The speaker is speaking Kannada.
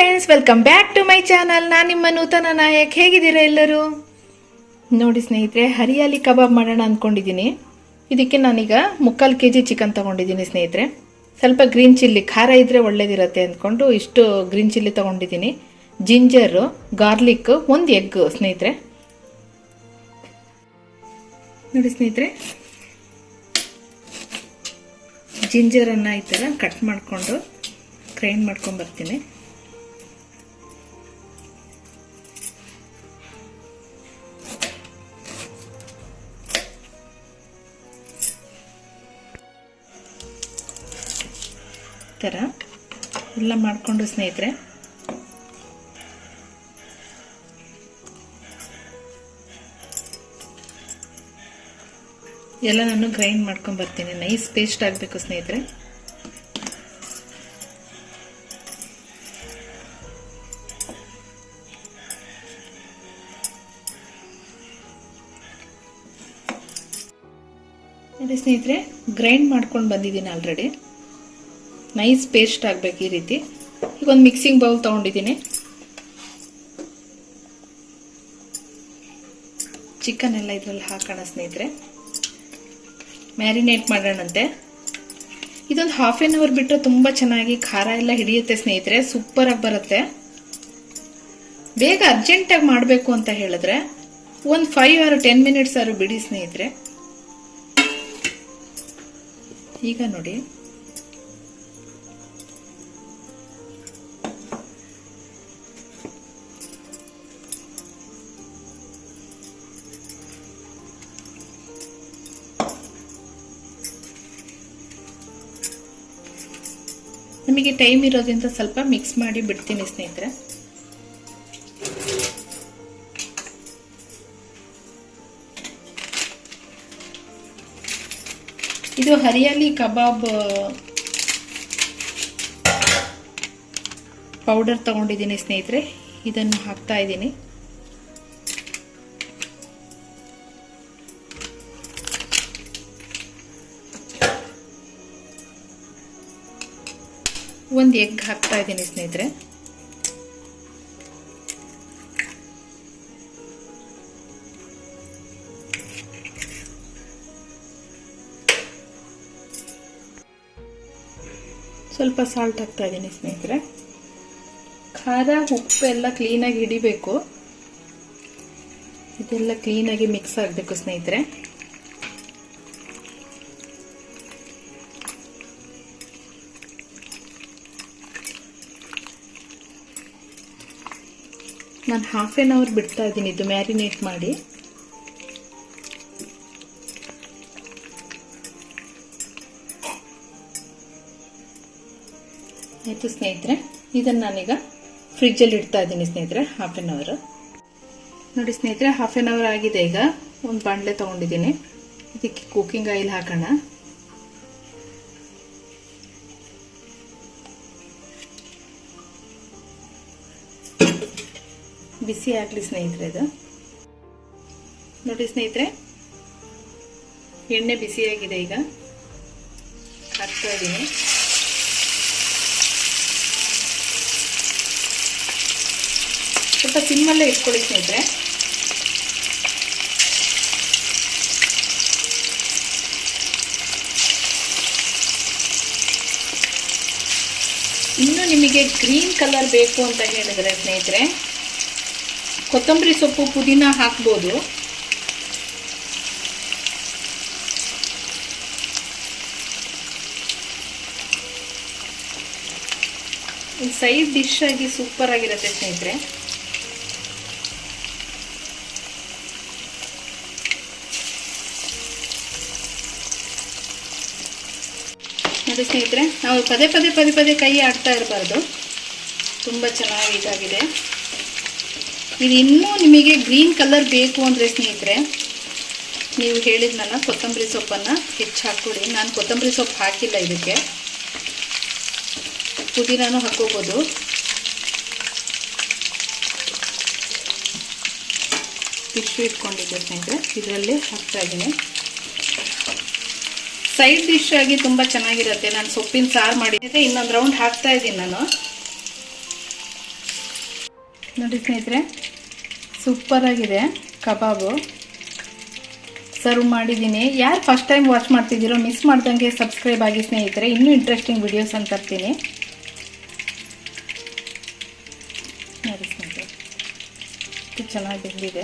Friends welcome back to my channel ನಾನು ನಿಮ್ಮ ನೂತನ ನಾಯಕ್. ಹೇಗಿದ್ದೀರಾ ಎಲ್ಲರೂ? ನೋಡಿ ಸ್ನೇಹಿತರೆ, ಹರಿಯಾಲಿ ಕಬಾಬ್ ಮಾಡೋಣ ಅಂದ್ಕೊಂಡಿದ್ದೀನಿ ಇದಕ್ಕೆ ನಾನೀಗ ಮುಕ್ಕಾಲು ಕೆ ಜಿ ಚಿಕನ್ ತೊಗೊಂಡಿದ್ದೀನಿ ಸ್ನೇಹಿತರೆ. ಸ್ವಲ್ಪ ಗ್ರೀನ್ ಚಿಲ್ಲಿ, ಖಾರ ಇದ್ದರೆ ಒಳ್ಳೇದಿರತ್ತೆ ಅಂದ್ಕೊಂಡು ಇಷ್ಟು ಗ್ರೀನ್ ಚಿಲ್ಲಿ ತೊಗೊಂಡಿದ್ದೀನಿ. ಜಿಂಜರು, ಗಾರ್ಲಿಕ್, ಒಂದು ಎಗ್ ಸ್ನೇಹಿತರೆ. ನೋಡಿ ಸ್ನೇಹಿತರೆ. ಜಿಂಜರನ್ನು ಈ ಥರ ಕಟ್ ಮಾಡಿಕೊಂಡು ಗ್ರೈಂಡ್ ಮಾಡ್ಕೊಂಡು ಬರ್ತೀನಿ. ಥರ ಎಲ್ಲ ಮಾಡಿಕೊಂಡು ಸ್ನೇಹಿತರೆ. ಎಲ್ಲ ನಾನು ಗ್ರೈಂಡ್ ಮಾಡ್ಕೊಂಡು ಬರ್ತೀನಿ. ನೈಸ್ ಪೇಸ್ಟ್ ಆಗಬೇಕು ಸ್ನೇಹಿತರೆ. ಸ್ನೇಹಿತರೆ ಗ್ರೈಂಡ್ ಮಾಡ್ಕೊಂಡು ಬಂದಿದ್ದೀನಿ ಆಲ್ರೆಡಿ ನೈಸ್ ಪೇಸ್ಟ್ ಆಗಬೇಕು ಈ ರೀತಿ. ಈಗ ಒಂದು ಮಿಕ್ಸಿಂಗ್ ಬೌಲ್ ತೊಗೊಂಡಿದ್ದೀನಿ. ಚಿಕನ್ ಎಲ್ಲ ಇದರಲ್ಲಿ ಹಾಕೋಣ ಸ್ನೇಹಿತರೆ. ಮ್ಯಾರಿನೇಟ್ ಮಾಡೋಣಂತೆ. ಇದೊಂದು ಹಾಫ್ ಆನ್ ಅವರ್ ಬಿಟ್ಟರೆ ತುಂಬ ಚೆನ್ನಾಗಿ ಖಾರ ಎಲ್ಲ ಹಿಡಿಯುತ್ತೆ ಸ್ನೇಹಿತರೆ. ಸೂಪರಾಗಿ ಬರುತ್ತೆ. ಬೇಗ ಅರ್ಜೆಂಟಾಗಿ ಮಾಡಬೇಕು ಅಂತ ಹೇಳಿದ್ರೆ ಒಂದು ಫೈವ್ ಆರ್ ಟೆನ್ ಮಿನಿಟ್ಸ್ ಆರು ಬಿಡಿ ಸ್ನೇಹಿತರೆ. ಈಗ ನೋಡಿ. ನಿಮಗೆ ಟೈಮ್ ಇರೋದ್ರಿಂದ ಸ್ವಲ್ಪ ಮಿಕ್ಸ್ ಮಾಡಿ ಬಿಡ್ತೀನಿ ಸ್ನೇಹಿತರೆ. ಇದು ಹರಿಯಾಲಿ ಕಬಾಬ್ ಪೌಡರ್ ತಗೊಂಡಿದ್ದೀನಿ ಸ್ನೇಹಿತರೆ. ಇದನ್ನು ಹಾಕ್ತಾ ಇದ್ದೀನಿ. ಒಂದು ಎಗ್ ಹಾಕ್ತಾ ಇದ್ದೀನಿ ಸ್ನೇಹಿತರೆ. ಸ್ವಲ್ಪ ಸಾಲ್ಟ್ ಹಾಕ್ತಾ ಇದ್ದೀನಿ ಸ್ನೇಹಿತರೆ. ಖಾರ, ಉಪ್ಪು ಎಲ್ಲ ಕ್ಲೀನಾಗಿ ಹಿಡಿಬೇಕು. ಇದೆಲ್ಲ ಕ್ಲೀನಾಗಿ ಮಿಕ್ಸ್ ಆಗಬೇಕು ಸ್ನೇಹಿತರೆ. ನಾನು ಹಾಫ್ ಆನ್ ಅವರ್ ಬಿಡ್ತಾ ಇದ್ದೀನಿ, ಇದು ಮ್ಯಾರಿನೇಟ್ ಮಾಡಿ. ಆಯಿತು ಸ್ನೇಹಿತರೆ, ಇದನ್ನು ನಾನೀಗ ಫ್ರಿಜ್ಜಲ್ಲಿ ಇಡ್ತಾ ಇದ್ದೀನಿ ಸ್ನೇಹಿತರೆ ಹಾಫ್ ಆನ್ ಅವರ್ ನೋಡಿ ಸ್ನೇಹಿತರೆ ಹಾಫ್ ಆನ್ ಅವರ್ ಆಗಿದೆ ಈಗ. ಒಂದು ಬಾಂಡ್ಲೆ ತೊಗೊಂಡಿದ್ದೀನಿ. ಇದಕ್ಕೆ ಕುಕಿಂಗ್ ಆಯಿಲ್ ಹಾಕೋಣ. ಬಿಸಿ ಆಗ್ಲಿ ಸ್ನೇಹಿತರೆ ಇದು. ನೋಡಿ ಸ್ನೇಹಿತರೆ, ಎಣ್ಣೆ ಬಿಸಿಯಾಗಿದೆ ಈಗ. ಹಾಕ್ತಾ ಇದ್ದೀನಿ ಸ್ವಲ್ಪ ಸಿಮ್ಮಲ್ಲೇ ಇಟ್ಕೊಳ್ಳಿ ಸ್ನೇಹಿತರೆ. ಇನ್ನು ನಿಮಗೆ ಗ್ರೀನ್ ಕಲರ್ ಬೇಕು ಅಂತ ಹೇಳಿದ್ರೆ ಸ್ನೇಹಿತರೆ ಕೊತ್ತಂಬರಿ ಸೊಪ್ಪು ಪುದೀನ ಹಾಕ್ಬೋದು. ಸೈಡ್ ಡಿಶ್ ಆಗಿ ಸೂಪರ್ ಆಗಿರುತ್ತೆ ಸ್ನೇಹಿತರೆ. ನೋಡಿ ಸ್ನೇಹಿತರೆ, ನಾವು ಪದೇ ಪದೇ ಪದೇ ಪದೇ ಕೈ ಆಡ್ತಾ ಇರಬಾರ್ದು. ತುಂಬ ಚೆನ್ನಾಗಿ ಇದಾಗಿದೆ. ಇದು ಇನ್ನೂ ನಿಮಗೆ ಗ್ರೀನ್ ಕಲರ್ ಬೇಕು ಅಂದರೆ ಸ್ನೇಹಿತರೆ, ನೀವು ಹೇಳಿದ್ನಲ್ಲ ಕೊತ್ತಂಬರಿ ಸೊಪ್ಪನ್ನು ಹೆಚ್ಚು ಹಾಕ್ಕೊಡಿ ನಾನು ಕೊತ್ತಂಬರಿ ಸೊಪ್ಪು ಹಾಕಿಲ್ಲ ಇದಕ್ಕೆ. ಪುದೀನೂ ಹಾಕ್ಕೋಬೋದು. ಟಿಶ್ಯೂ ಇಟ್ಕೊಂಡಿದ್ದೆ ಸ್ನೇಹಿತರೆ, ಇದರಲ್ಲಿ ಹಾಕ್ತಾ ಇದ್ದೀನಿ. ಸೈಡ್ ಡಿಶ್ ಆಗಿ ತುಂಬ ಚೆನ್ನಾಗಿರುತ್ತೆ. ನಾನು ಸೊಪ್ಪಿನ ಸಾರು ಮಾಡಿದ್ದೆ. ಇನ್ನೊಂದು ರೌಂಡ್ ಹಾಕ್ತಾ ಇದ್ದೀನಿ ನಾನು. ನೋಡಿ ಸ್ನೇಹಿತರೆ ಸೂಪರಾಗಿದೆ ಕಬಾಬು. ಸರ್ವ್ ಮಾಡಿದ್ದೀನಿ. ಯಾರು ಫಸ್ಟ್ ಟೈಮ್ ವಾಚ್ ಮಾಡ್ತಿದ್ದೀರೋ ಮಿಸ್ ಮಾಡ್ದಂಗೆ ಸಬ್ಸ್ಕ್ರೈಬ್ ಆಗಿ ಸ್ನೇಹಿತರೆ, ಇನ್ನೂ ಇಂಟ್ರೆಸ್ಟಿಂಗ್ ವಿಡಿಯೋಸ್ ಅಂತ ತರ್ತೀನಿ. ಚೆನ್ನಾಗಿ ಬೆಂದಿದೆ.